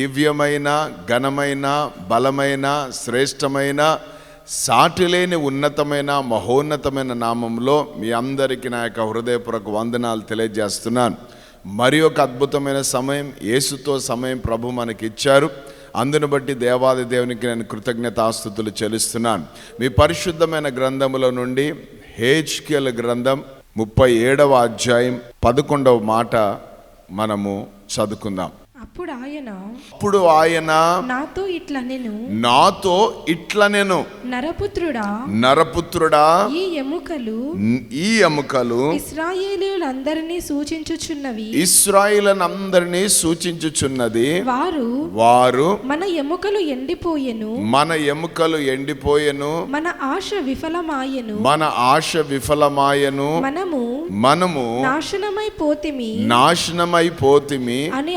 దివ్యమైన ఘనమైన బలమైన శ్రేష్టమైన సాటిలేని ఉన్నతమైన మహోన్నతమైన నామంలో మీ అందరికీ నా యొక్క హృదయపూర్వక వందనాలు తెలియజేస్తున్నాను. మరి ఒక అద్భుతమైన సమయం యేసుతో సమయం ప్రభు మనకి ఇచ్చారు. అందును బట్టి దేవాది దేవునికి నేను కృతజ్ఞతాస్థుతులు చెల్లిస్తున్నాను. మీ పరిశుద్ధమైన గ్రంథముల నుండి హేచ్కేల గ్రంథం ముప్పై ఏడవ అధ్యాయం పదకొండవ మాట మనము చదువుకుందాం. అప్పుడు ఆయన అప్పుడు ఆయన నాతో ఇట్లా నేను నాతో ఇట్ల నేను నరపుత్రుడా? నరపుత్రుడా? ఈ ఎముకలు ఈ ఎముకలు ఇస్రాయేలీలందరినీ సూచించుచున్నవి. ఇస్రాయిలనందరినీ సూచించుచున్నది. వారు వారు మన ఎముకలు ఎండిపోయెను. మన ఎముకలు ఎండిపోయెను. మన ఆశ విఫలమాయెను. మన ఆశ విఫలమాయను. మనము మనము నాశనమై పోతిమి నాశనమైపోతిమి. అని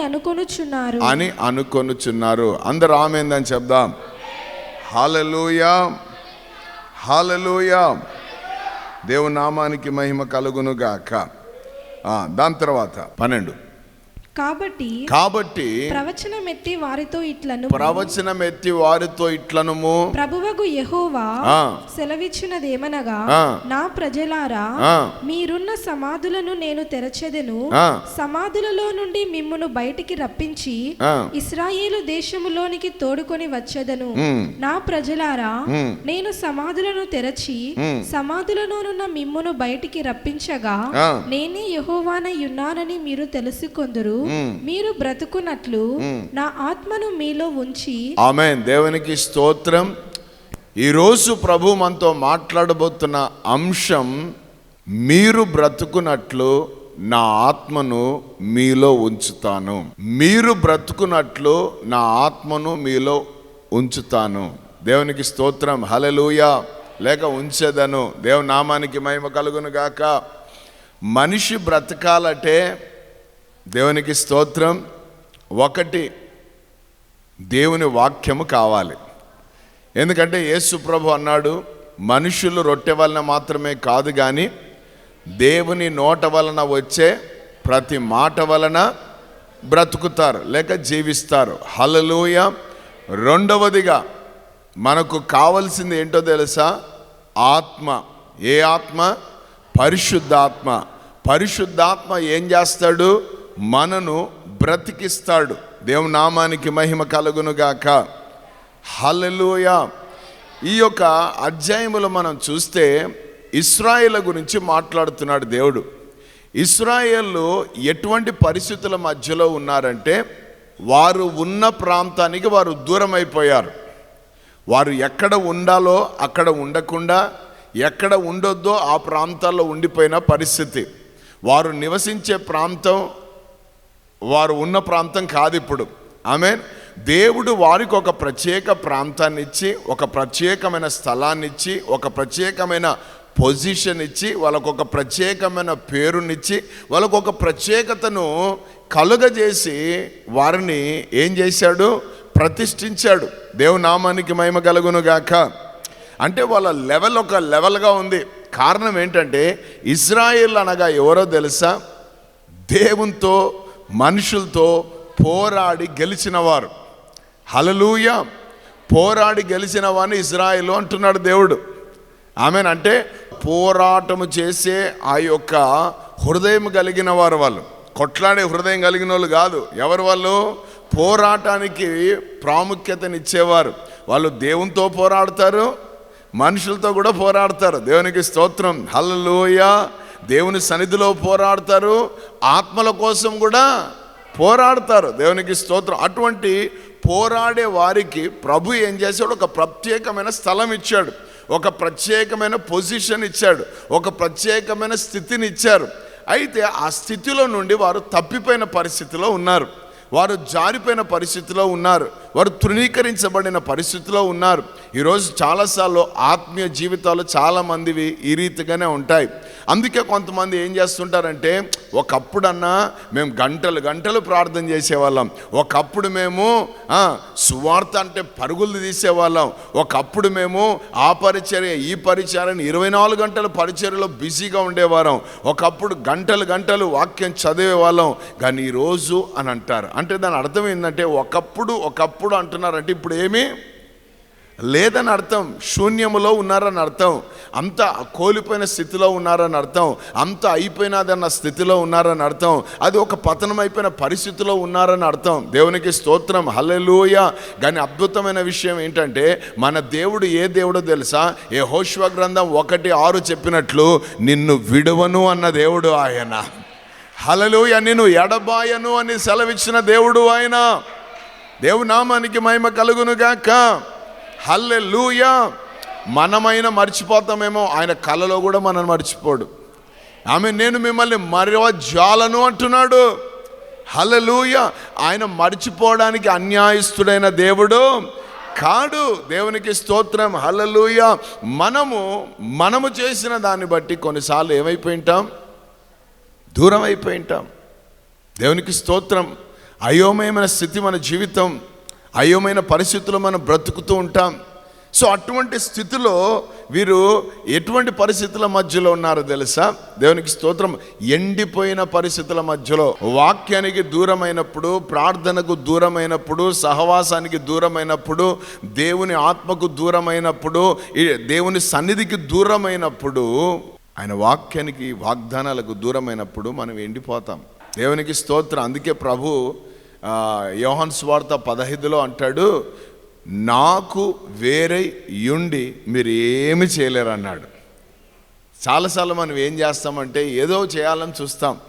అనుకొనుచున్నారు. అని అనుకొనుచున్నారు. అందరు ఆమెందని చెప్దాం. హాలలుయా హాలలుయా దేవునామానికి మహిమ కలుగును గాక ఆ, దాని తర్వాత పన్నెండు. కాబట్టి కాబట్టి ప్రవచనం ఎత్తి వారితో ఇట్లను ప్రవచనం ఎత్తి వారితో ఇట్లనుము ప్రభువగు యెహోవా. సెలవిచ్చినదేమనగా. నా ప్రజలారా. మీరున్న సమాధులను నేను తెరచెదను. సమాధులలో నుండి మిమ్మును బయటికి రప్పించి. ఇస్రాయేలు దేశములోనికి తోడుకొని వచ్చేదను. నా ప్రజలారా. నేను సమాధులను తెరచి. సమాధులలోనున్న మిమ్మును బయటికి రప్పించగా. నేనే యెహోవానై ఉన్నానని మీరు తెలుసుకొందురు. మీరు బ్రతుకున్నట్లు నా ఆత్మను మీలో ఉంచి ఆమె దేవునికి స్తోత్రం. ఈరోజు ప్రభు మనతో మాట్లాడబోతున్న అంశం మీరు బ్రతుకున్నట్లు నా ఆత్మను మీలో ఉంచుతాను. మీరు బ్రతుకున్నట్లు నా ఆత్మను మీలో ఉంచుతాను. దేవునికి స్తోత్రం. హలలుయ లేక ఉంచేదను. దేవుని నామానికి మహిమ కలుగును గాక. మనిషి బ్రతకాలంటే దేవునికి స్తోత్రం. ఒకటి దేవుని వాక్యము కావాలి. ఎందుకంటే యేసు ప్రభు అన్నాడు మనుషులు రొట్టె వలన మాత్రమే కాదు కానీ దేవుని నోట వలన వచ్చే ప్రతి మాట వలన బ్రతుకుతారు లేక జీవిస్తారు. హలలోయ రెండవదిగా మనకు కావలసింది ఏంటో తెలుసా? ఆత్మ. ఏ ఆత్మ? పరిశుద్ధాత్మ. పరిశుద్ధాత్మ ఏం చేస్తాడు? మనను బ్రతికిస్తాడు. దేవుని నామానికి మహిమ కలుగునుగాక. హల్లెలూయ. ఈ యొక్క అధ్యాయములో మనం చూస్తే ఇస్రాయేల్ గురించి మాట్లాడుతున్నాడు దేవుడు. ఇస్రాయేళ్ళు ఎటువంటి పరిస్థితుల మధ్యలో ఉన్నారంటే వారు ఉన్న ప్రాంతానికి వారు దూరం అయిపోయారు వారు ఎక్కడ ఉండాలో అక్కడ ఉండకుండా ఎక్కడ ఉండొద్దో ఆ ప్రాంతాల్లో ఉండిపోయిన పరిస్థితి. వారు నివసించే ప్రాంతం వారు ఉన్న ప్రాంతం కాదు ఇప్పుడు. ఆమె దేవుడు వారికి ఒక ప్రత్యేక ప్రాంతాన్ని ఇచ్చి ఒక ప్రత్యేకమైన స్థలాన్ని ఇచ్చి ఒక ప్రత్యేకమైన పొజిషన్ ఇచ్చి వాళ్ళకు ఒక ప్రత్యేకమైన పేరునిచ్చి వాళ్ళకు ఒక ప్రత్యేకతను కలుగజేసి వారిని ఏం చేశాడు? ప్రతిష్ఠించాడు. దేవునామానికి మహిమ కలుగునుగాక అంటే వాళ్ళ లెవెల్ ఒక లెవెల్గా ఉంది. కారణం ఏంటంటే ఇజ్రాయిల్ అనగా ఎవరో తెలుసా? దేవునితో మనుషులతో పోరాడి గెలిచిన వారు హలలుయ పోరాడి గెలిచిన వారిని ఇజ్రాయిల్ అంటున్నాడు దేవుడు. ఆమెనంటే పోరాటము చేసే ఆ యొక్క హృదయం కలిగిన వారు వాళ్ళు. కొట్లాడే హృదయం కలిగిన వాళ్ళు కాదు. ఎవరు వాళ్ళు? పోరాటానికి ప్రాముఖ్యతనిచ్చేవారు. వాళ్ళు దేవునితో పోరాడతారు మనుషులతో కూడా పోరాడతారు. దేవునికి స్తోత్రం. హల్లలోయ! దేవుని సన్నిధిలో పోరాడతారు ఆత్మల కోసం కూడా పోరాడతారు. దేవునికి స్తోత్రం. అటువంటి పోరాడే వారికి ప్రభు ఏం చేశాడు? ఒక ప్రత్యేకమైన స్థలం ఇచ్చాడు. ఒక ప్రత్యేకమైన పొజిషన్ ఇచ్చాడు. ఒక ప్రత్యేకమైన స్థితిని ఇచ్చారు. అయితే ఆ స్థితిలో నుండి వారు తప్పిపోయిన పరిస్థితిలో ఉన్నారు. వారు జారిపోయిన పరిస్థితిలో ఉన్నారు. వారు తృణీకరించబడిన పరిస్థితిలో ఉన్నారు. ఈరోజు చాలాసార్లు ఆత్మీయ జీవితాలు చాలామందివి ఈ రీతిగానే ఉంటాయి. అందుకే కొంతమంది ఏం చేస్తుంటారంటే ఒకప్పుడన్నా మేము గంటలు గంటలు ప్రార్థన చేసేవాళ్ళం. ఒకప్పుడు మేము సువార్త అంటే పరుగులు తీసేవాళ్ళం. ఒకప్పుడు మేము ఆ పరిచర్య ఈ పరిచర్యని ఇరవై నాలుగు గంటల పరిచర్యలో బిజీగా ఉండేవారం. ఒకప్పుడు గంటలు గంటలు వాక్యం చదివేవాళ్ళం. కానీ ఈరోజు అని అంటారు. అంటే దాని అర్థం ఏంటంటే ఒకప్పుడు ఒకప్పుడు అంటున్నారంటే ఇప్పుడు ఏమీ? లేదని అర్థం. శూన్యములో ఉన్నారని అర్థం. అంత కోల్పోయిన స్థితిలో ఉన్నారని అర్థం. అంత అయిపోయినదన్న స్థితిలో ఉన్నారని అర్థం. అది ఒక పతనం అయిపోయిన పరిస్థితిలో ఉన్నారని అర్థం. దేవునికి స్తోత్రం. హల్లెలూయ. కానీ అద్భుతమైన విషయం ఏంటంటే మన దేవుడు ఏ దేవుడో తెలుసా? ఏ హోష్వ గ్రంథం ఒకటి ఆరు చెప్పినట్లు నిన్ను విడువను అన్న దేవుడు ఆయన. హలలోయ నేను ఎడబాయను అని సెలవిచ్చిన దేవుడు ఆయన. దేవు నామానికి మహిమ కలుగును గాక. హల్లెలూయ. మనమైన మర్చిపోతామేమో ఆయన కలలో కూడా మనం మర్చిపోడు. ఆమె నేను మిమ్మల్ని మరవజాలను అంటున్నాడు. హలలుయ ఆయన మర్చిపోవడానికి అన్యాయస్తుడైన దేవుడు కాడు. దేవునికి స్తోత్రం. హలలుయ మనము మనము చేసిన దాన్ని బట్టి కొన్నిసార్లు ఏమైపోయింటాం? దూరం అయిపోయి ఉంటాం దేవునికి స్తోత్రం. అయోమయమైన స్థితి మన జీవితం. అయోమైన పరిస్థితుల్లో మనం బ్రతుకుతూ ఉంటాం. సో అటువంటి స్థితిలో వీరు ఎటువంటి పరిస్థితుల మధ్యలో ఉన్నారో తెలుసా? దేవునికి స్తోత్రం. ఎండిపోయిన పరిస్థితుల మధ్యలో. వాక్యానికి దూరమైనప్పుడు ప్రార్థనకు దూరమైనప్పుడు సహవాసానికి దూరమైనప్పుడు దేవుని ఆత్మకు దూరమైనప్పుడు దేవుని సన్నిధికి దూరమైనప్పుడు ఆయన వాక్యానికి వాగ్దానాలకు దూరమైనప్పుడు మనం ఎండిపోతాం. దేవునికి స్తోత్రం. అందుకే ప్రభు యోహన్ యోహాన్ స్వార్త పదహైదులో అంటాడు నాకు వేరే యుండి మీరు ఏమి చేయలేరు అన్నాడు. చాలాసార్లు మనం ఏం చేస్తామంటే ఏదో చేయాలని చూస్తాం.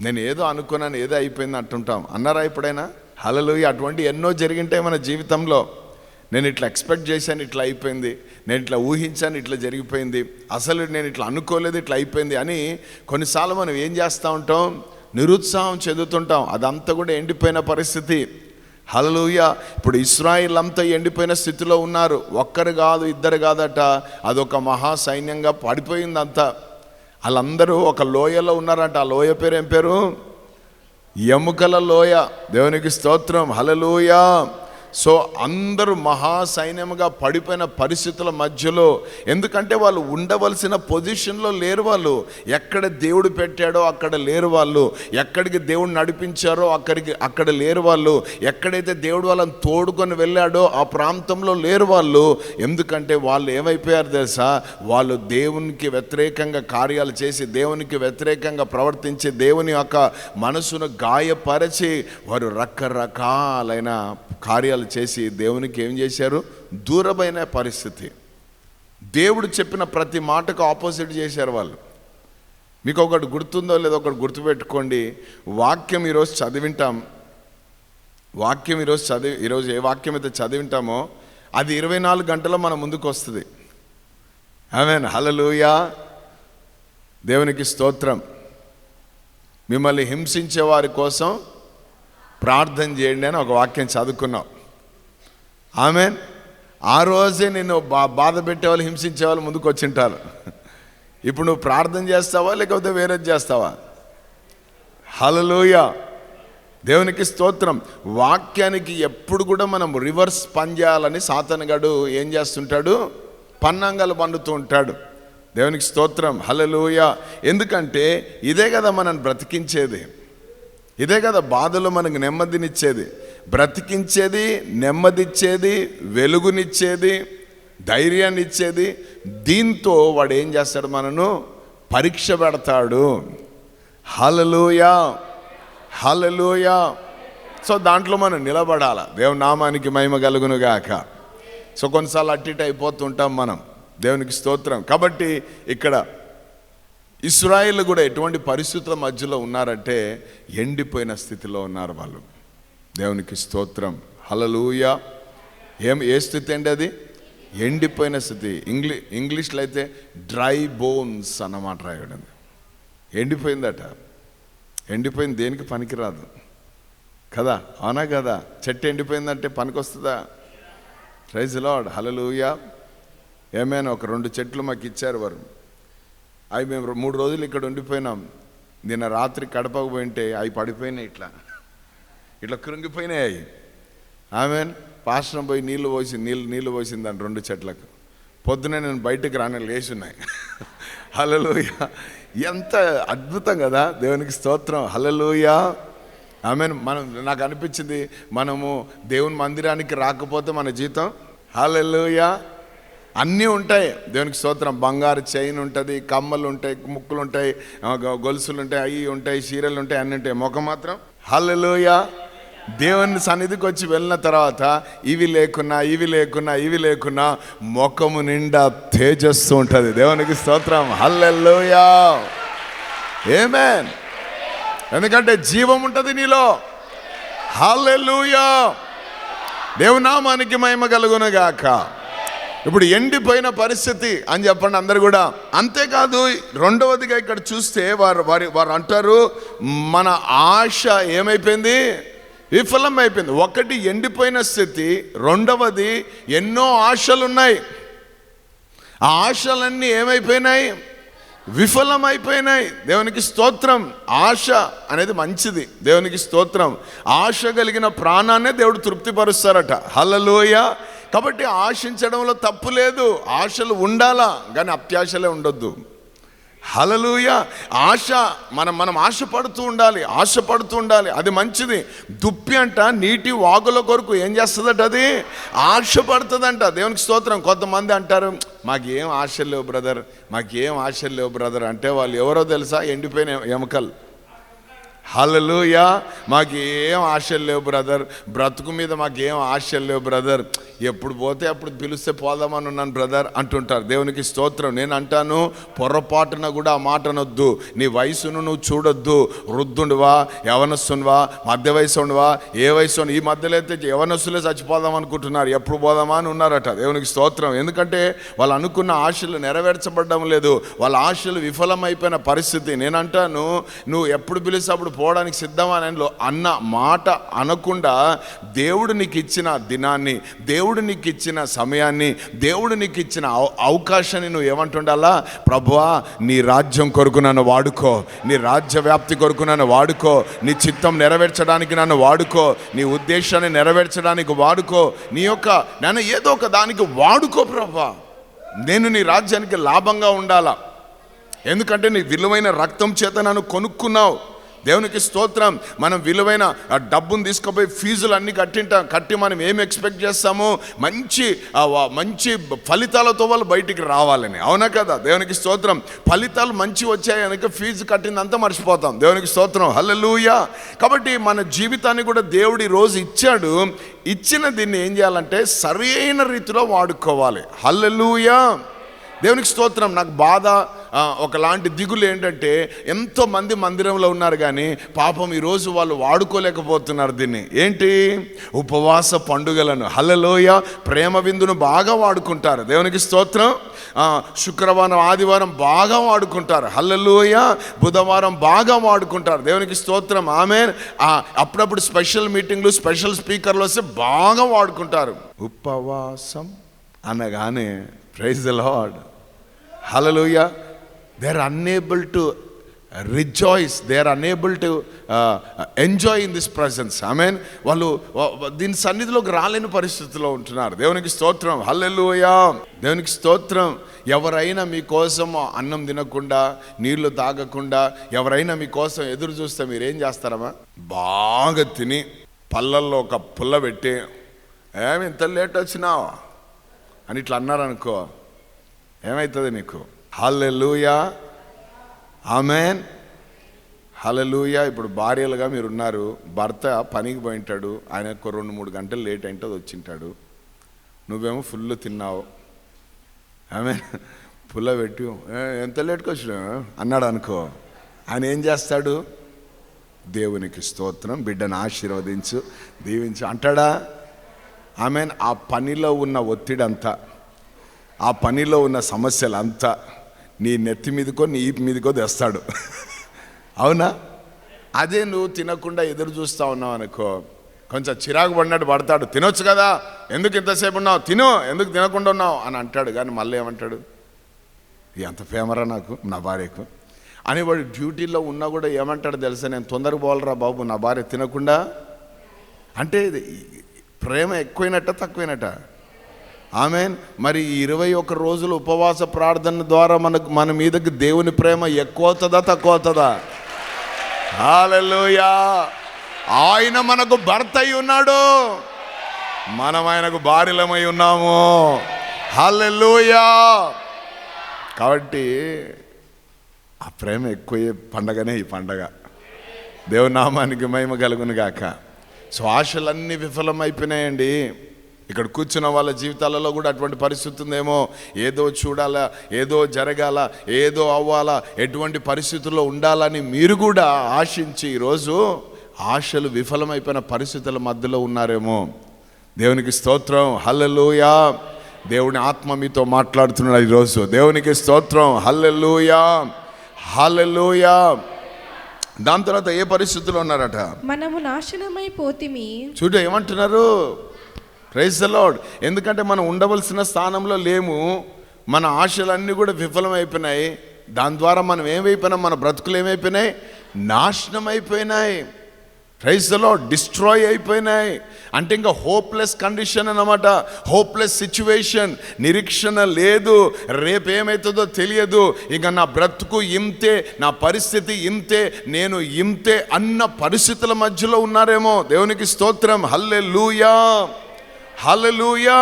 నేను ఏదో అనుకున్నాను ఏదో అయిపోయింది అంటుంటాం. అన్నారా ఎప్పుడైనా? హలలు అటువంటి ఎన్నో జరిగింటాయి మన జీవితంలో. నేను ఇట్లా ఎక్స్పెక్ట్ చేశాను ఇట్లా అయిపోయింది. నేను ఇట్లా ఊహించాను ఇట్లా జరిగిపోయింది. అసలు నేను ఇట్లా అనుకోలేదు ఇట్లా అయిపోయింది అని కొన్నిసార్లు మనం ఏం చేస్తూ ఉంటాం? నిరుత్సాహం చెందుతుంటాం. అదంతా కూడా ఎండిపోయిన పరిస్థితి. హలలుయ ఇప్పుడు ఇస్రాయిల్ అంతా ఎండిపోయిన స్థితిలో ఉన్నారు. ఒక్కరు కాదు ఇద్దరు కాదట. అదొక మహా సైన్యంగా పడిపోయింది అంతా వాళ్ళందరూ ఒక లోయలో ఉన్నారంట. ఆ లోయ పేరు ఏం పేరు? ఎముకల లోయ. దేవునికి స్తోత్రం. హలలుయా సో అందరూ మహాసైన్యంగా పడిపోయిన పరిస్థితుల మధ్యలో ఎందుకంటే వాళ్ళు ఉండవలసిన పొజిషన్లో లేరు వాళ్ళు. ఎక్కడ దేవుడు పెట్టాడో అక్కడ లేరు వాళ్ళు. ఎక్కడికి దేవుడు నడిపించారో అక్కడికి అక్కడ లేరు వాళ్ళు. ఎక్కడైతే దేవుడు వాళ్ళని తోడుకొని వెళ్ళాడో ఆ ప్రాంతంలో లేరు వాళ్ళు. ఎందుకంటే వాళ్ళు ఏమైపోయారు తెలుసా? వాళ్ళు దేవునికి వ్యతిరేకంగా కార్యాలు చేసి దేవునికి వ్యతిరేకంగా ప్రవర్తించి దేవుని యొక్క మనసును గాయపరచి వారు రకరకాలైన కార్యాలు చేసి దేవునికి ఏం చేశారు? దూరమైన పరిస్థితి. దేవుడు చెప్పిన ప్రతి మాటకు ఆపోజిట్ చేశారు వాళ్ళు. మీకు ఒకటి గుర్తుందో లేదో ఒకటి గుర్తుపెట్టుకోండి. వాక్యం ఈరోజు చదివింటాం. వాక్యం ఈరోజు చదివి ఈరోజు ఏ వాక్యం అయితే చదివింటామో అది ఇరవై నాలుగు గంటల మన ముందుకు వస్తుంది. ఆమెన్ హలలుయా దేవునికి స్తోత్రం. మిమ్మల్ని హింసించే వారి కోసం ప్రార్థన చేయండి అని ఒక వాక్యం చదువుకున్నాం. ఆమె ఆ రోజే నేను బా బాధ పెట్టే వాళ్ళు హింసించే వాళ్ళు ముందుకు వచ్చింటారు. ఇప్పుడు నువ్వు ప్రార్థన చేస్తావా లేకపోతే వేరేది చేస్తావా? హలలోయ దేవునికి స్తోత్రం. వాక్యానికి ఎప్పుడు కూడా మనం రివర్స్ పని చేయాలని సాతనగాడు ఏం చేస్తుంటాడు? పన్నంగాలు పండుతూ ఉంటాడు. దేవునికి స్తోత్రం. హలలోయ ఎందుకంటే ఇదే కదా మనం బ్రతికించేది. ఇదే కదా బాధలో మనకు నెమ్మదినిచ్చేది. బ్రతికించేది నెమ్మదిచ్చేది వెలుగునిచ్చేది ధైర్యాన్ని ఇచ్చేది దీంతో వాడు ఏం చేస్తాడు మనను? పరీక్ష పెడతాడు. హలలుయా హలలుయా సో దాంట్లో మనం నిలబడాల. దేవుని నామానికి మహిమ కలుగును గాక. సో కొన్నిసార్లు అట్టి అయిపోతుంటాం మనం. దేవునికి స్తోత్రం. కాబట్టి ఇక్కడ ఇస్రాయిల్ కూడా ఎటువంటి పరిస్థితుల మధ్యలో ఉన్నారంటే ఎండిపోయిన స్థితిలో ఉన్నారు వాళ్ళు. దేవునికి స్తోత్రం. హలలుయ ఏం ఏ స్థితి అండి అది? ఎండిపోయిన స్థితి. ఇంగ్లీ ఇంగ్లీష్లో అయితే డ్రై బోన్స్ అన్నమాట రాయడం ఎండిపోయిందట. ఎండిపోయింది దేనికి పనికిరాదు. కదా? అవునా కదా? చెట్టు ఎండిపోయిందంటే పనికొస్తుందా? ప్రైజ్ లాడ్ హలలుయా ఏమైనా? ఒక రెండు చెట్లు మాకు ఇచ్చారు వారు. అవి మేము మూడు రోజులు ఇక్కడ ఉండిపోయినాం. నిన్న రాత్రి కడపకు పోయింటే అవి పడిపోయినాయి ఇట్లా. ఇట్లా కృంగిపోయినాయి. ఆమెన్? ఆమె పాశ్రం పోయి నీళ్ళు పోసి నీళ్ళు నీళ్ళు పోసింది దాని రెండు చెట్లకు. పొద్దునే నేను బయటకు రాని లేచున్నాయి హలలుయ ఎంత అద్భుతం కదా దేవునికి స్తోత్రం. హలలుయ ఆమె మనం నాకు అనిపించింది మనము దేవుని మందిరానికి రాకపోతే మన జీతం హలలుయ అన్నీ ఉంటాయి. దేవునికి స్తోత్రం. బంగారు చైన్ ఉంటుంది కమ్మలు ఉంటాయి ముక్కులు ఉంటాయి గొలుసులు ఉంటాయి అవి ఉంటాయి చీరలు ఉంటాయి అన్నీ ఉంటాయి. ముఖం మాత్రం హలలోయ దేవుని సన్నిధికి వచ్చి వెళ్ళిన తర్వాత ఇవి లేకున్నా ఇవి లేకున్నా ఇవి లేకున్నా ముఖము నిండా తేజస్సు ఉంటుంది. దేవునికి స్తోత్రం. హల్లెల్లోయా ఏమేన్ ఎందుకంటే జీవం ఉంటుంది నీలో. హల్లెలూయా. దేవునామానికి మహిమ కలుగునగాక. ఇప్పుడు ఎండిపోయిన పరిస్థితి అని చెప్పండి అందరు కూడా. అంతేకాదు రెండవదిగా ఇక్కడ చూస్తే వారు వారి వారు అంటారు మన ఆశ ఏమైపోయింది? విఫలం అయిపోయింది ఒకటి ఎండిపోయిన స్థితి రెండవది ఎన్నో ఆశలు ఉన్నాయి ఆ ఆశలన్నీ ఏమైపోయినాయి? విఫలమైపోయినాయి. దేవునికి స్తోత్రం. ఆశ అనేది మంచిది. దేవునికి స్తోత్రం. ఆశ కలిగిన ప్రాణాన్నే దేవుడు తృప్తిపరుస్తారట. హల్లలోయ. కాబట్టి ఆశించడంలో తప్పు లేదు. ఆశలు ఉండాలా? కానీ అత్యాశలే ఉండొద్దు. హలలుయ ఆశ మనం మనం ఆశపడుతూ ఉండాలి ఆశపడుతూ ఉండాలి. అది మంచిది. దుప్పి అంట నీటి వాగుల కొరకు ఏం చేస్తుందట అది? ఆశపడుతుందంట. దేవునికి స్తోత్రం. కొంతమంది అంటారు మాకేం ఆశలు లేవు బ్రదర్. మాకేం ఆశలు లేవు బ్రదర్. అంటే వాళ్ళు ఎవరో తెలుసా? ఎండిపోయిన ఎముకలు. హలలుయ మాకేం ఆశలు లేవు బ్రదర్ బ్రతుకు మీద మాకేం ఆశలు లేవు బ్రదర్ ఎప్పుడు పోతే అప్పుడు పిలిస్తే పోదామని ఉన్నాను బ్రదర్ అంటుంటారు. దేవునికి స్తోత్రం. నేను అంటాను పొరపాటున కూడా ఆ మాట అనొద్దు. నీ వయసును నువ్వు చూడొద్దు. వృద్ధుండువా యవనస్తునివా మధ్య వయసు ఉండవా ఏ వయసు ఈ మధ్యలో అయితే యవనస్సులే చచ్చిపోదాం అనుకుంటున్నారు. ఎప్పుడు పోదామా అని ఉన్నారట. దేవునికి స్తోత్రం. ఎందుకంటే వాళ్ళు అనుకున్న ఆశలు నెరవేర్చబడడం లేదు. వాళ్ళ ఆశలు విఫలమైపోయిన పరిస్థితి. నేను అంటాను నువ్వు ఎప్పుడు పిలిస్తే అప్పుడు పోవడానికి సిద్ధమా అని అన్న మాట అనకుండా దేవుడు నీకు ఇచ్చిన దినాన్ని దేవుడు నీకు ఇచ్చిన సమయాన్ని దేవుడు నీకు ఇచ్చిన అవ- అవకాశాన్ని నువ్వు ఏమంటుండాలా? ప్రభువా నీ రాజ్యం కొరకు నన్ను వాడుకో. నీ రాజ్య వ్యాప్తి కొరకు నన్ను వాడుకో. నీ చిత్తం నెరవేర్చడానికి నన్ను వాడుకో. నీ ఉద్దేశాన్ని నెరవేర్చడానికి వాడుకో. నీ యొక్క నన్ను ఏదో ఒక దానికి వాడుకో ప్రభా. నేను నీ రాజ్యానికి లాభంగా ఉండాలా? ఎందుకంటే నీ విలువైన రక్తం చేత నన్ను కొనుక్కున్నావు. దేవునికి స్తోత్రం. మనం విలువైన ఆ డబ్బును తీసుకుపోయి ఫీజులు అన్ని కట్టింటాం కట్టి మనం ఏం ఎక్స్పెక్ట్ చేస్తామో మంచి మంచి ఫలితాలతో వాళ్ళు బయటికి రావాలని. అవునా కదా? దేవునికి స్తోత్రం. ఫలితాలు మంచి వచ్చాయి కనుక ఫీజు కట్టిందంతా మర్చిపోతాం. దేవునికి స్తోత్రం. హల్లెలూయా. కాబట్టి మన జీవితాన్ని కూడా దేవుడు ఈరోజు రోజు ఇచ్చాడు. ఇచ్చిన దీన్ని ఏం చేయాలంటే సరైన రీతిలో వాడుకోవాలి. హల్లెలూయా. దేవునికి స్తోత్రం. నాకు బాధ ఒకలాంటి దిగులు ఏంటంటే ఎంతో మంది మందిరంలో ఉన్నారు కానీ పాపం ఈరోజు వాళ్ళు వాడుకోలేకపోతున్నారు దీన్ని. ఏంటి? ఉపవాస పండుగలను. హల్లలోయ. ప్రేమ విందును బాగా వాడుకుంటారు. దేవునికి స్తోత్రం. శుక్రవారం ఆదివారం బాగా వాడుకుంటారు. హల్లలోయ. బుధవారం బాగా వాడుకుంటారు. దేవునికి స్తోత్రం. ఆమె అప్పుడప్పుడు స్పెషల్ మీటింగ్లు స్పెషల్ స్పీకర్లు వస్తే బాగా వాడుకుంటారు. ఉపవాసం అనగానే praise the lord. Hallelujah they are unable to rejoice they are unable to enjoy in this presence I mean వాళ్ళు దీని సన్నిధిలోకి రాలేని పరిస్థితిలో ఉంటున్నారు. దేవునికి స్తోత్రం. హల్లెలూయ దేవునికి స్తోత్రం. ఎవరైనా మీకోసం అన్నం తినకుండా నీళ్ళు తాగకుండా ఎవరైనా మీకోసం ఎదురు చూస్తే మీరేం చేస్తారమ్మా? బాగా తిని పళ్ళల్లో ఒక పుల్ల పెట్టి ఏమి ఇంత లేట్ వచ్చినావా? అని ఇట్లా అన్నారనుకో ఏమవుతుంది నీకు? హల్లెలూయా. ఆమెన్. హల్లెలూయా. ఇప్పుడు భార్యలుగా మీరు ఉన్నారు భర్త పనికి పోయింటాడు. ఆయన ఒక రెండు మూడు గంటలు లేట్ అయింటుంది వచ్చింటాడు. నువ్వేమో ఫుల్ తిన్నావు. ఆమె పుల్ల పెట్టి ఎంత లేట్కి వచ్చినా అన్నాడు అనుకో. ఆయన ఏం చేస్తాడు? దేవునికి స్తోత్రం బిడ్డను ఆశీర్వదించు దీవించు. అంటాడా? ఆమె ఆ పనిలో ఉన్న ఒత్తిడి అంతా ఆ పనిలో ఉన్న సమస్యలు అంతా నీ నెత్తి మీదకో నీ ఈపు మీదకో తెస్తాడు. అవునా? అదే నువ్వు తినకుండా ఎదురు చూస్తూ ఉన్నావు అనుకో కొంచెం చిరాకు పడినట్టు పడతాడు. తినొచ్చు కదా? ఎందుకు ఇంతసేపు ఉన్నావు? తిను. ఎందుకు తినకుండా ఉన్నావు? అని అంటాడు. కానీ మళ్ళీ ఏమంటాడు? ఎంత ఫేమరా నాకు నా భార్యకు? అని వాడు డ్యూటీలో ఉన్నా కూడా ఏమంటాడు తెలుసా? నేను తొందరగా పోవాలరా బాబు నా భార్య తినకుండా. అంటే ఇది ప్రేమ ఎక్కువైనట్ట తక్కువైనట్ట? ఆమె మరి ఇరవై ఒక్క రోజులు ఉపవాస ప్రార్థన ద్వారా మనకు మన మీదకి దేవుని ప్రేమ ఎక్కువ అవుతుందా తక్కువ అవుతుందా హల్లెలూయా. ఆయన మనకు భర్త అయి ఉన్నాడు. మనం ఆయనకు భార్యలమై ఉన్నాము. హల్లెలూయా. కాబట్టి ఆ ప్రేమ ఎక్కువయ్యే పండగనే ఈ పండగ. దేవునామానికి మహిమ కలుగును గాక సో ఆశలన్నీ విఫలమైపోయినాయండి. ఇక్కడ కూర్చున్న వాళ్ళ జీవితాలలో కూడా అటువంటి పరిస్థితి ఉందేమో? ఏదో చూడాలా ఏదో జరగాల ఏదో అవ్వాలా ఎటువంటి పరిస్థితుల్లో ఉండాలని మీరు కూడా ఆశించి ఈరోజు ఆశలు విఫలమైపోయిన పరిస్థితుల మధ్యలో ఉన్నారేమో? దేవునికి స్తోత్రం. హల్లెలూయా. దేవుని ఆత్మ మీతో మాట్లాడుతున్నాడు ఈరోజు. దేవునికి స్తోత్రం. హల్లెలూయా. హల్లెలూయా. దాని తర్వాత ఏ పరిస్థితుల్లో ఉన్నారట? మనము నాశనమై పోతిమి చూడు ఏమంటున్నారు? ప్రైజ్ ద లార్డ్ ఎందుకంటే మనం ఉండవలసిన స్థానంలో లేము మన ఆశలన్నీ కూడా విఫలమైపోయినాయి. దాని ద్వారా మనం ఏమైపోయినాం? మన బ్రతుకులు ఏమైపోయినాయి? నాశనం అయిపోయినాయి. ప్రైజ్ ద డిస్ట్రాయ్ అయిపోయినాయి. అంటే ఇంకా హోప్లెస్ కండిషన్ అన్నమాట. హోప్లెస్ సిచ్యువేషన్ నిరీక్షణ లేదు. రేపు ఏమవుతుందో తెలియదు. ఇక నా బ్రతుకు ఇంతే నా పరిస్థితి ఇంతే నేను ఇంతే అన్న పరిస్థితుల మధ్యలో ఉన్నారేమో. దేవునికి స్తోత్రం. హల్లే లూయా హలలుయా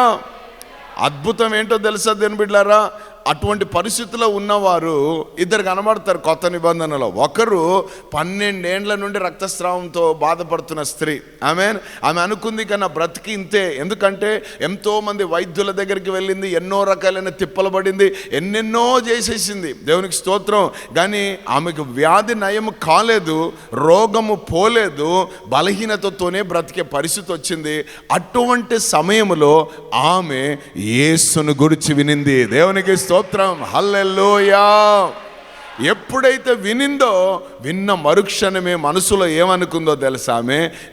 అద్భుతం ఏంటో తెలుసా దేని బిడ్డారా అటువంటి పరిస్థితిలో ఉన్నవారు ఇద్దరు కనబడతారు కొత్త నిబంధనలో. ఒకరు పన్నెండేండ్ల నుండి రక్తస్రావంతో బాధపడుతున్న స్త్రీ. ఆమె ఆమె అనుకుంది కన్నా బ్రతికి ఇంతే. ఎందుకంటే ఎంతోమంది వైద్యుల దగ్గరికి వెళ్ళింది ఎన్నో రకాలైన తిప్పలు పడింది ఎన్నెన్నో చేసేసింది. దేవునికి స్తోత్రం. కానీ ఆమెకు వ్యాధి నయం కాలేదు రోగము పోలేదు బలహీనతతోనే బ్రతికే పరిస్థితి వచ్చింది. అటువంటి సమయంలో ఆమె యేసును గురించి వినింది. దేవునికి స్తోత్రం. హల్లెలూయా. ఎప్పుడైతే వినిందో విన్న మరుక్షణమే మనసులో ఏమనుకుందో తెలుసా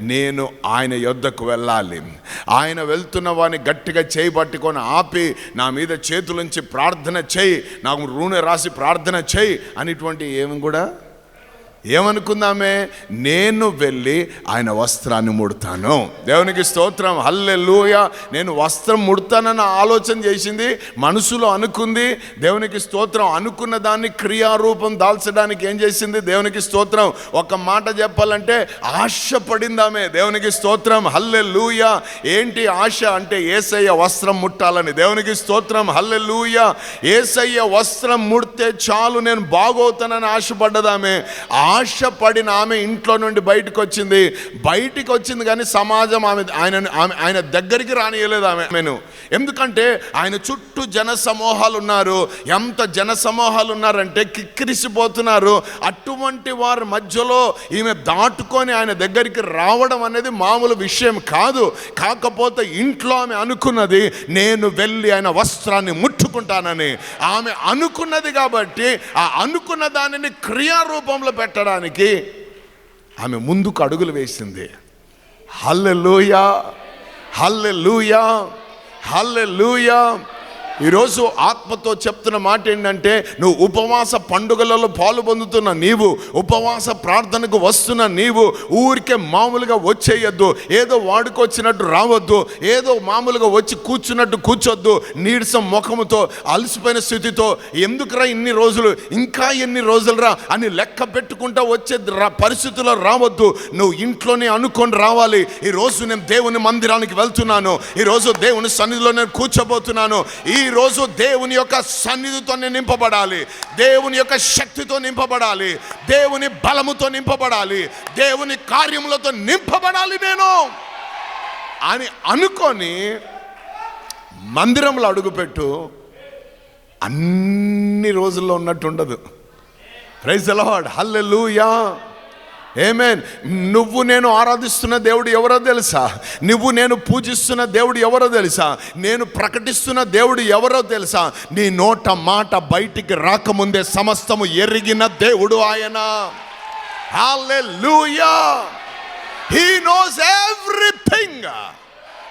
నేను ఆయన యొద్దకు వెళ్ళాలి. ఆయన వెళ్తున్న వాడిని గట్టిగా చేయి పట్టుకొని ఆపి నా మీద చేతులుంచి ప్రార్థన చేయి నాకు రూణ రాసి ప్రార్థన చేయి అనేటువంటి ఏమి కూడా? ఏమనుకుందామే? నేను వెళ్ళి ఆయన వస్త్రాన్ని ముడతాను. దేవునికి స్తోత్రం. హల్లెలూయ. నేను వస్త్రం ముడతానన్న ఆలోచన చేసింది మనసులో అనుకుంది. దేవునికి స్తోత్రం. అనుకున్న దాన్ని క్రియారూపం దాల్చడానికి ఏం చేసింది? దేవునికి స్తోత్రం. ఒక మాట చెప్పాలంటే ఆశపడిందామే. దేవునికి స్తోత్రం. హల్లెలూయ. ఏంటి ఆశ అంటే ఏసయ్య వస్త్రం ముట్టాలని. దేవునికి స్తోత్రం. హల్లెలూయ. ఏసయ్య వస్త్రం ముడితే చాలు నేను బాగవుతానని ఆశపడ్డదామే. ఆశపడిన ఆమె ఇంట్లో నుండి బయటకు వచ్చింది బయటికి వచ్చింది కానీ సమాజం ఆమె ఆయన ఆమె ఆయన దగ్గరికి రానియలేదు ఆమె. ఆమెను. ఎందుకంటే ఆయన చుట్టూ జన సమూహాలు ఉన్నారు. ఎంత జన సమూహాలు ఉన్నారంటే కిక్కిరిసిపోతున్నారు. అటువంటి వారి మధ్యలో ఈమె దాటుకొని ఆయన దగ్గరికి రావడం అనేది మామూలు విషయం కాదు. కాకపోతే ఇంట్లో ఆమె అనుకున్నది నేను వెళ్ళి ఆయన వస్త్రాన్ని ముట్టుకుంటానని. ఆమె అనుకున్నది కాబట్టి ఆ అనుకున్న దానిని క్రియారూపంలో పెట్టడానికి ఆమె ముందుకు అడుగులు వేసింది. హల్లెలూయా హల్లెలూయా హల్లెలూయా. ఈరోజు ఆత్మతో చెప్తున్న మాట ఏంటంటే నువ్వు ఉపవాస పండుగలలో పాలు పొందుతున్న నీవు ఉపవాస ప్రార్థనకు వస్తున్న నీవు ఊరికే మామూలుగా వచ్చేయద్దు ఏదో వాడుకొచ్చినట్టు రావద్దు ఏదో మామూలుగా వచ్చి కూర్చున్నట్టు కూర్చొద్దు నీరసం ముఖముతో అలసిపోయిన స్థితితో ఎందుకురా ఇన్ని రోజులు ఇంకా ఎన్ని రోజులురా? అని లెక్క పెట్టుకుంటా వచ్చే పరిస్థితుల్లో రావద్దు. నువ్వు ఇంట్లోనే అనుకొని రావాలి. ఈ రోజు నేను దేవుని మందిరానికి వెళ్తున్నాను. ఈరోజు దేవుని సన్నిధిలో నేను కూర్చోబోతున్నాను. ఈ రోజు దేవుని యొక్క సన్నిధితో నింపబడాలి. దేవుని యొక్క శక్తితో నింపబడాలి. దేవుని బలముతో నింపబడాలి. దేవుని కార్యములతో నింపబడాలి నేను అని అనుకొని మందిరంలో అడుగుపెట్టు అన్ని రోజుల్లో ఉన్నట్టు ఉండదు. ప్రైజ్ లార్డ్ హల్లెలూయా ఏమేన్ నువ్వు నేను ఆరాధిస్తున్న దేవుడు ఎవరో తెలుసా? నువ్వు నేను పూజిస్తున్న దేవుడు ఎవరో తెలుసా? నేను ప్రకటిస్తున్న దేవుడు ఎవరో తెలుసా? నీ నోట మాట బయటికి రాకముందే సమస్తము ఎరిగిన దేవుడు ఆయన. హీ నోస్ ఎవ్రీథింగ్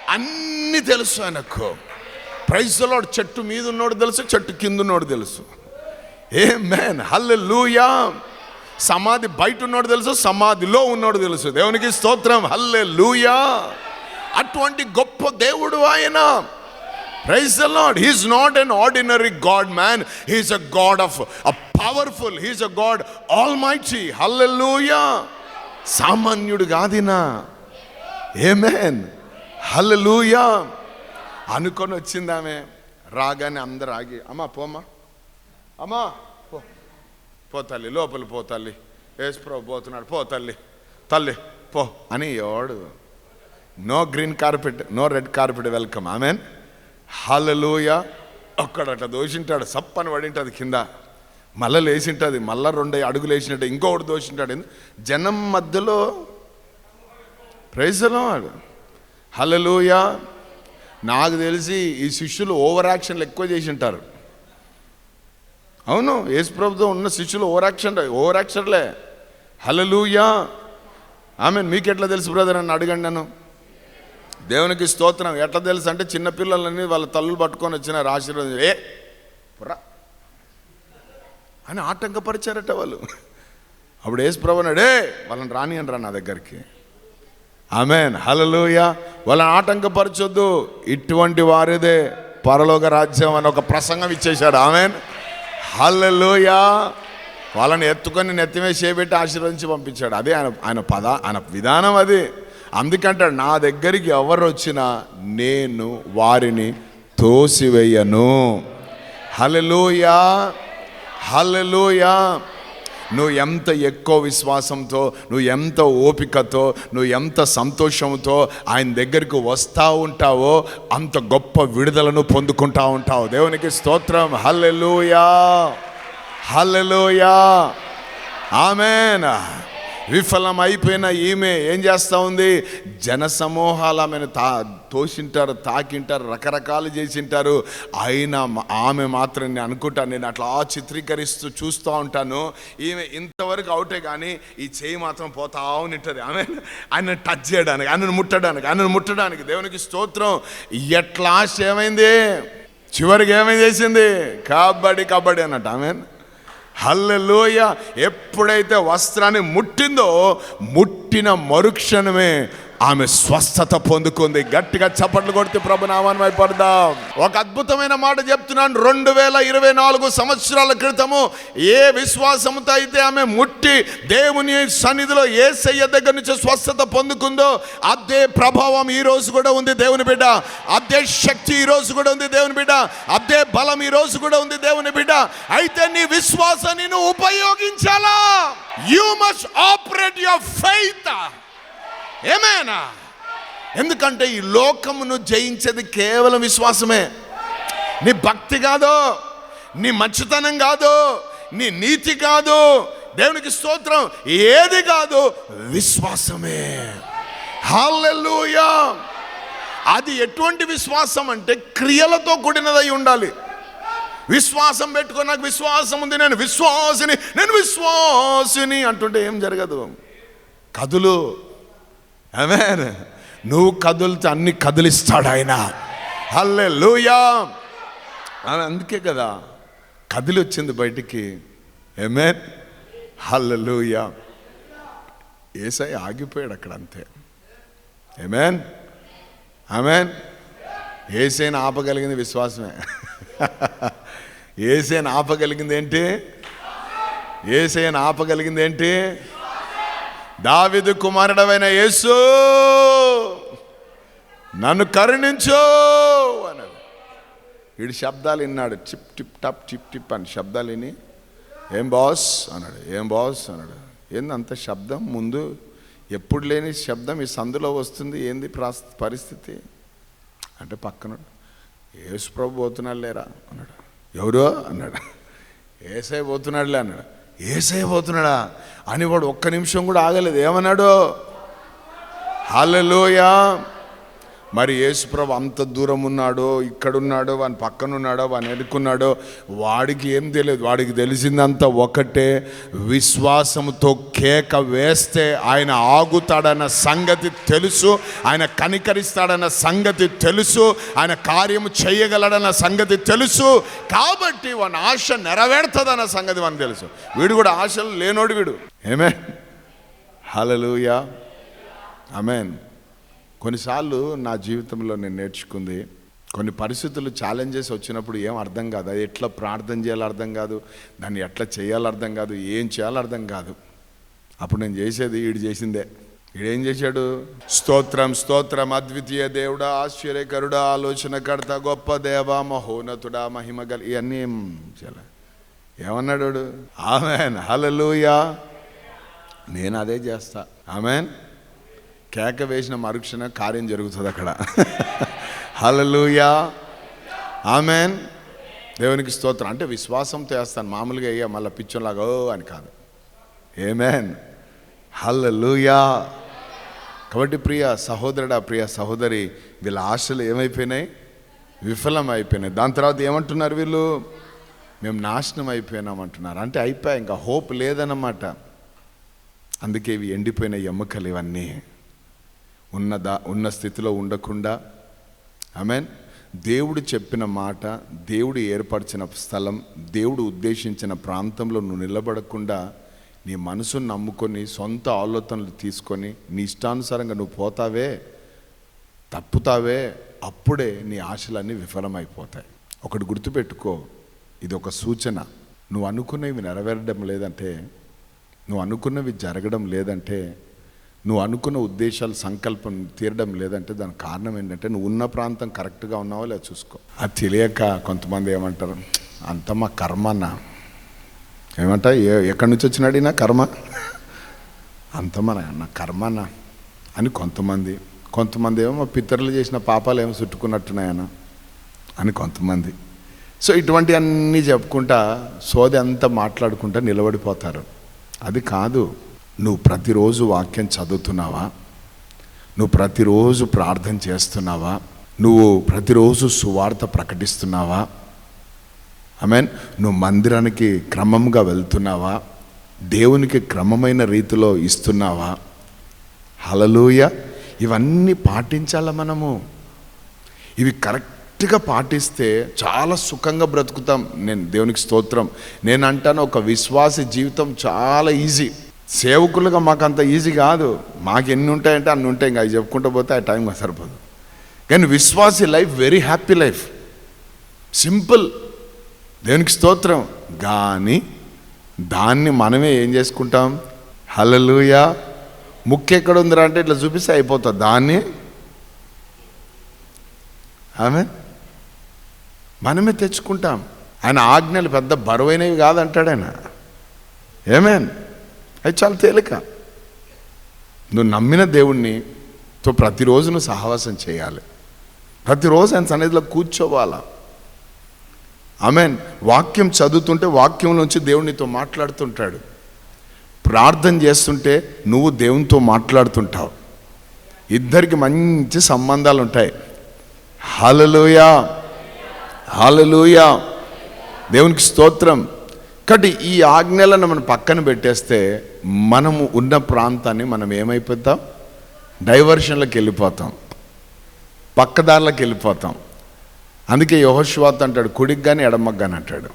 అన్ని తెలుసు ఆయనకు. ప్రైజ్లో చెట్టు మీద ఉన్నోడు తెలుసు చెట్టు కింద ఉన్నోడు తెలుసు. ఏ మ్యాన్ హల్లెలూయా సమాధి బయట ఉన్నాడు తెలుసు సమాధిలో ఉన్నాడు తెలుసు. దేవునికి స్తోత్రం. హల్లెలూయా అటువంటి గొప్ప దేవుడు ఆయన. Praise the lord he's not an ordinary god man he's a god of a powerful he's a god almighty hallelujah సామాన్యుడు కాదినా. ఏమేన్ హల్లెలూయా అనుకొని వచ్చింది ఆమె రాగానే అందరు ఆగి అమ్మా పోమ్మా. అమ్మా పో తల్లి లోపల పో తల్లి. యేసుప్రభు పోతున్నాడు. పో తల్లి తల్లి పో అని ఎవడు? No green carpet no red carpet welcome. Amen. Hallelujah. ఒక్కడట దోషింటాడు సప్పని పడింటుంది కింద. మళ్ళీ లేచింటుంది మళ్ళా రెండు అడుగులు వేసినట్టు ఇంకొకటి దోషింటాడు. జనం మధ్యలో ప్రైజ్లో హలలోయ నాకు తెలిసి ఈ శిష్యులు ఓవర్ యాక్షన్లు ఎక్కువ చేసి ఉంటారు అవును యేసు ఉన్న శిష్యులు ఓవర్ యాక్షన్ ఓవర్ యాక్షన్లే ఆమె మీకు ఎట్లా తెలుసు బ్రదర్ అని అడగండి నన్ను. దేవునికి స్తోత్రం. ఎట్లా తెలుసు అంటే చిన్నపిల్లలని వాళ్ళ తల్లులు పట్టుకొని వచ్చిన ఆశీర్వాదం. ఏ పురా. అని ఆటంకపరిచారట వాళ్ళు. అప్పుడు యేసు ప్రభు వాళ్ళని రాని వాళ్ళని రా నా దగ్గరికి. ఆమెన్. హలలుయ వాళ్ళని ఆటంకపరచొద్దు. ఇటువంటి వారిదే పరలోక రాజ్యం అని ఒక ప్రసంగం ఇచ్చేశాడు. ఆమెన్. హల్లెలూయ. వాళ్ళని ఎత్తుకొని నెత్తిమే చేపెట్టి ఆశీర్వదించి పంపించాడు. అదే ఆయన ఆయన పద ఆయన విధానం అది. అందుకంటాడు నా దగ్గరికి ఎవరు వచ్చినా నేను వారిని తోసివేయను. హలలోయా హలలోయా నువ్వు ఎంత ఎక్కువ విశ్వాసంతో నువ్వు ఎంత ఓపికతో నువ్వు ఎంత సంతోషంతో ఆయన దగ్గరికి వస్తూ ఉంటావో అంత గొప్ప విడుదలను పొందుకుంటా ఉంటావు. దేవునికి స్తోత్రం. హల్లెలూయా. హల్లెలూయా. ఆమెనా. విఫలం అయిపోయిన ఈమె ఏం చేస్తూ ఉంది? జనసమూహాలు ఆమెను తా తోసింటారు తాకింటారు రకరకాలు చేసింటారు. అయినా ఆమె మాత్రం నేను అనుకుంటాను నేను అట్లా చిత్రీకరిస్తూ చూస్తూ ఉంటాను. ఈమె ఇంతవరకు అవుటే కానీ ఈ చేయి మాత్రం పోతా ఉంటుంది ఆమె ఆయన టచ్ చేయడానికి ఆయనను ముట్టడానికి ఆయనను ముట్టడానికి దేవునికి స్తోత్రం. ఎట్లా ఆశ ఏమైంది? చివరికి ఏమేం చేసింది? కబడ్డీ కబడ్డీ అన్నట్టు. ఆమె హల్లెలోయ. ఎప్పుడైతే వస్త్రాన్ని ముట్టిందో ముట్టిన మరుక్షణమే ఆమె స్వస్థత పొందుకుంది. గట్టిగా చప్పట్లు కొడితే ప్రభునామాన్ని వైపడదాం ఒక అద్భుతమైన మాట చెప్తున్నాను. రెండు వేల ఇరవై నాలుగు సంవత్సరాల క్రితము ఏ విశ్వాసంతో అయితే ఆమె ముట్టి దేవుని సన్నిధిలో ఏ సయ్య దగ్గర నుంచి స్వస్థత పొందుకుందో అదే ప్రభావం ఈ రోజు కూడా ఉంది దేవుని బిడ్డ. అదే శక్తి ఈ రోజు కూడా ఉంది దేవుని బిడ్డ. అదే బలం ఈ రోజు కూడా ఉంది దేవుని బిడ్డ. అయితే నీ విశ్వాసాన్ని నువ్వు ఉపయోగించాలా? You must operate your faith ఏమేనా? ఎందుకంటే ఈ లోకమును జయించేది కేవలం విశ్వాసమే. నీ భక్తి కాదు నీ మంచితనం కాదు నీ నీతి కాదు దేవునికి స్తోత్రం ఏది కాదు విశ్వాసమే. హల్లెలూయా. అది ఎటువంటి విశ్వాసం అంటే క్రియలతో కూడినదై ఉండాలి. విశ్వాసం పెట్టుకో నాకు విశ్వాసం ఉంది నేను విశ్వాసిని నేను విశ్వాసిని అంటుంటే ఏం జరగదు. కదులు. ఆమేన్ నువ్వు కదులుతే అన్ని కదిలిస్తాడు ఆయన. హల్లే లూయా ఆమె అందుకే కదా కదిలి వచ్చింది బయటికి. ఏమేన్ హల్లెలూయా ఏసై ఆగిపోయాడు అక్కడ అంతే. ఏమేన్ ఆమెన్ ఏసైన ఆపగలిగింది విశ్వాసమే. ఏసైన ఆపగలిగింది ఏంటి? ఏసైన ఆపగలిగింది ఏంటి? దావిదు కుమారుడమైన యేసు నన్ను కరుణించు అన్నాడు. వీడు శబ్దాలు విన్నాడు చిప్ టిప్ టప్ టిప్ టిప్ అని శబ్దాలు విని ఏం బాస్? అన్నాడు. ఏం బాస్? అన్నాడు. ఏంది అంత శబ్దం? ముందు ఎప్పుడు లేని శబ్దం ఈ సందులో వస్తుంది. ఏంది పరిస్థితి? అంటే పక్కన యేసు ప్రభు పోతున్నాడు లేరా? అన్నాడు. ఎవరో? అన్నాడు. ఏసై పోతున్నాడులే అన్నాడు. ఏసైపోతున్నాడా అని వాడు ఒక్క నిమిషం కూడా ఆగలేదు. ఏమన్నాడు? హలలోయా మరి యేసుప్రభు అంత దూరం ఉన్నాడో ఇక్కడున్నాడో వాని పక్కన ఉన్నాడో వాని ఎడుకున్నాడో వాడికి ఏం తెలియదు. వాడికి తెలిసిందంతా ఒకటే విశ్వాసంతో కేక వేస్తే ఆయన ఆగుతాడన్న సంగతి తెలుసు ఆయన కనికరిస్తాడన్న సంగతి తెలుసు ఆయన కార్యము చేయగలడన్న సంగతి తెలుసు కాబట్టి వాని ఆశ నెరవేరుతుందన్న సంగతి మనకు తెలుసు. వీడు కూడా ఆశలు లేనోడు వీడు. ఏమే హలలుయా అమెన్ కొన్నిసార్లు నా జీవితంలో నేను నేర్చుకుంది కొన్ని పరిస్థితులు ఛాలెంజెస్ వచ్చినప్పుడు ఏం అర్థం కాదు. అది ఎట్లా ప్రార్థన చేయాలో అర్థం కాదు దాన్ని ఎట్లా చేయాలో అర్థం కాదు ఏం చేయాలో అర్థం కాదు. అప్పుడు నేను చేసేది వీడు చేసిందే. వీడేం చేశాడు? స్తోత్రం స్తోత్రం అద్వితీయ దేవుడా ఆశ్చర్యకరుడా ఆలోచనకర్త గొప్ప దేవ మహోన్నతుడా మహిమగల్ ఇవన్నీ ఏం చేయాలి? ఏమన్నాడు వాడు? ఆమెన్. హలలుయా నేను అదే చేస్తా. ఆమెన్. కేక వేసిన మరుక్షణ కార్యం జరుగుతుంది అక్కడ. Hallelujah amen. దేవునికి స్తోత్రం. అంటే విశ్వాసంతో వేస్తాను. మామూలుగా అయ్యా మళ్ళీ పిచ్చోలాగా ఓ అని కాదు. Amen hallelujah. కాబట్టి ప్రియ సహోదరుడా ప్రియ సహోదరి వీళ్ళ ఆశలు ఏమైపోయినాయి? విఫలం అయిపోయినాయి దాని తర్వాత ఏమంటున్నారు వీళ్ళు? మేము నాశనం అయిపోయినాం అంటున్నారు. అంటే అయిపోయాయి ఇంకా హోప్ లేదన్నమాట. అందుకే ఇవి ఎండిపోయిన ఎముకలు ఇవన్నీ. ఉన్న దా ఉన్న స్థితిలో ఉండకుండా. మీన్ దేవుడు చెప్పిన మాట దేవుడు ఏర్పరిచిన స్థలం దేవుడు ఉద్దేశించిన ప్రాంతంలో నువ్వు నిలబడకుండా నీ మనసును నమ్ముకొని సొంత ఆలోచనలు తీసుకొని నీ ఇష్టానుసారంగా నువ్వు పోతావే తప్పుతావే అప్పుడే నీ ఆశలన్నీ విఫలమైపోతాయి. ఒకటి గుర్తుపెట్టుకో ఇది ఒక సూచన. నువ్వు అనుకున్నవి నెరవేరడం లేదంటే నువ్వు అనుకున్నవి జరగడం లేదంటే నువ్వు అనుకున్న ఉద్దేశాలు సంకల్పం తీరడం లేదంటే దానికి కారణం ఏంటంటే నువ్వు ఉన్న ప్రాంతం కరెక్ట్గా ఉన్నావో లేదా చూసుకో. అది తెలియక కొంతమంది ఏమంటారు అంత మా కర్మ అన్న. ఏమంట ఏ- ఎక్కడి నుంచి వచ్చినాడు నా కర్మ? అంత మన నా కర్మ అని కొంతమంది కొంతమంది ఏమో మా పితరులు చేసిన పాపాలు ఏమో చుట్టుకున్నట్టున్నాయన అని కొంతమంది సో ఇటువంటి అన్నీ చెప్పుకుంటా సోది అంతా మాట్లాడుకుంటా నిలబడిపోతారు. అది కాదు. నువ్వు ప్రతిరోజు వాక్యం చదువుతున్నావా? నువ్వు ప్రతిరోజు ప్రార్థన చేస్తున్నావా? నువ్వు ప్రతిరోజు సువార్త ప్రకటిస్తున్నావా? మీన్ నువ్వు మందిరానికి క్రమంగా వెళ్తున్నావా? దేవునికి క్రమమైన రీతిలో ఇస్తున్నావా? హలలుయ ఇవన్నీ పాటించాలా మనము? ఇవి కరెక్ట్గా పాటిస్తే చాలా సుఖంగా బ్రతుకుతాం. నేను దేవునికి స్తోత్రం. నేను అంటాను ఒక విశ్వాస జీవితం చాలా ఈజీ. సేవకులుగా మాకు అంత ఈజీ కాదు. మాకు ఎన్ని ఉంటాయంటే అన్ని ఉంటాయి. ఇంకా అవి చెప్పుకుంటూ పోతే ఆ టైం సరిపోదు. కానీ విశ్వాసి life very happy life. Simple. దేవునికి స్తోత్రం. కానీ దాన్ని మనమే ఏం చేసుకుంటాం? హలలుయా ముక్కు ఎక్కడ ఉందిరా అంటే ఇట్లా చూపిస్తే అయిపోతుంది దాన్ని ఆమె మనమే తెచ్చుకుంటాం. ఆయన ఆజ్ఞలు పెద్ద బరువైనవి కాదంటాడు ఆయన. ఏమేన్ అది చాలా తేలిక. నువ్వు నమ్మిన దేవుణ్ణి తో ప్రతిరోజు నువ్వు సహవాసం చేయాలి. ప్రతిరోజు ఆయన సన్నిధిలో కూర్చోవాలా? ఆమెన్. వాక్యం చదువుతుంటే వాక్యం నుంచి దేవునితో మాట్లాడుతుంటాడు. ప్రార్థన చేస్తుంటే నువ్వు దేవునితో మాట్లాడుతుంటావు. ఇద్దరికి మంచి సంబంధాలు ఉంటాయి. హలలుయా హలలుయా దేవునికి స్తోత్రం. కాబట్టి ఈ ఆజ్ఞలను మనం పక్కన పెట్టేస్తే మనము ఉన్న ప్రాంతాన్ని మనం ఏమైపోతాం? డైవర్షన్లకు వెళ్ళిపోతాం. పక్కదారులకు వెళ్ళిపోతాం. అందుకే యహోశ్వాత్ అంటాడు కుడికి కానీ ఎడమకు కానీ అంటాడు.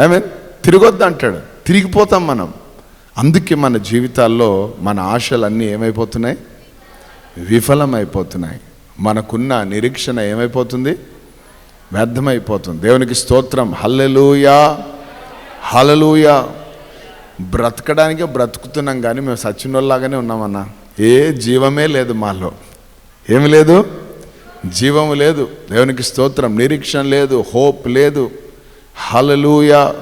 ఏమే తిరగొద్దు అంటాడు. తిరిగిపోతాం మనం. అందుకే మన జీవితాల్లో మన ఆశలన్నీ ఏమైపోతున్నాయి? విఫలమైపోతున్నాయి. మనకున్న నిరీక్షణ ఏమైపోతుంది? వ్యర్థమైపోతుంది. దేవునికి స్తోత్రం. హల్లెలూయా. హలలుయ బ్రతకడానికే బ్రతుకుతున్నాం కానీ మేము సచ్చినోళ్ళలాగానే ఉన్నామన్నా. ఏ జీవమే లేదు మాలో. ఏమి లేదు? జీవము లేదు. దేవునికి స్తోత్రం. నిరీక్షణ లేదు. హోప్ లేదు. హలలుయా